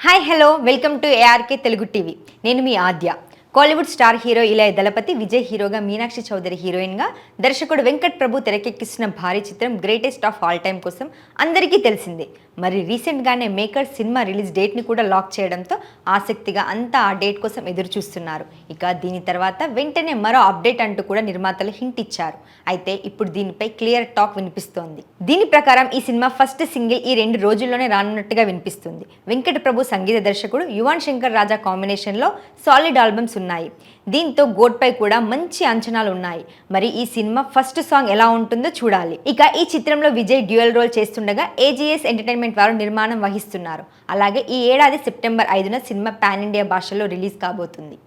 Hi hello welcome to A R K Telugu TV నేను మీ Aadya. Kollywood star hero Ilaya Thalapathy Vijay హీరోగా మీనాక్షి చౌదరి హీరోయిన్గా దర్శకుడు వెంకట్ ప్రభు తెరకెక్కిస్తున్న భారీ చిత్రం గ్రేటెస్ట్ ఆఫ్ ఆల్ టైం కోసం అందరికీ తెలిసిందే. మరి రీసెంట్గానే మేకర్ సినిమా రిలీజ్ డేట్ని కూడా లాక్ చేయడంతో ఆసక్తిగా అంతా ఆ డేట్ కోసం ఎదురు చూస్తున్నారు ఇక దీని తర్వాత వెంటనే మరో అప్డేట్ అంటూ కూడా నిర్మాతలు హింట్ ఇచ్చారు. అయితే ఇప్పుడు దీనిపై క్లియర్ టాక్ వినిపిస్తోంది. దీని ప్రకారం ఈ సినిమా ఫస్ట్ సింగిల్ ఈ రెండు రోజుల్లోనే రానున్నట్టుగా వినిపిస్తుంది. వెంకట ప్రభు సంగీత దర్శకుడు యువన్ శంకర్ రాజా కాంబినేషన్లో సాలిడ్ ఆల్బమ్స్ వస్తున్నాయి దీంతో గోడ్పై కూడా మంచి అంచనాలు ఉన్నాయి. మరి ఈ సినిమా ఫస్ట్ సాంగ్ ఎలా ఉంటుందో చూడాలి. ఇక ఈ చిత్రంలో విజయ్ డ్యూయల్ రోల్ చేస్తుండగా ఏజీఎస్ ఎంటర్టైన్మెంట్ వారు నిర్మాణం వహిస్తున్నారు. అలాగే ఈ ఏడాది సెప్టెంబర్ ఐదున సినిమా పాన్ ఇండియా భాషలో రిలీజ్ కాబోతుంది.